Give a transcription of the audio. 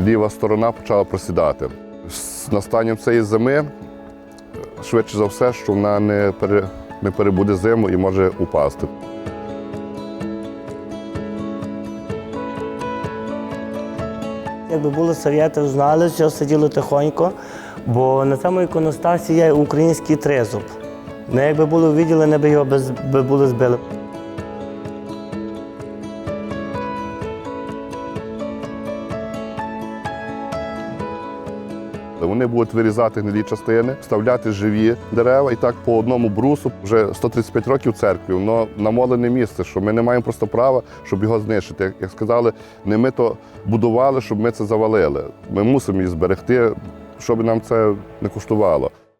ліва сторона почала просідати. З настанням цієї зими, е, швидше за все, що вона не, пере, не перебуде зиму і може упасти. Якби були совєти, знали, що сиділи тихонько, бо на цьому іконостасі є український тризуб. Не якби були виділені, би його без, би були збили. Вони будуть вирізати гнилі частини, вставляти живі дерева і так по одному брусу вже 135 років церкві. Воно намолене місце, що ми не маємо просто права, щоб його знищити. Як, сказали, не ми то будували, щоб ми це завалили. Ми мусимо її зберегти, щоб нам це не коштувало.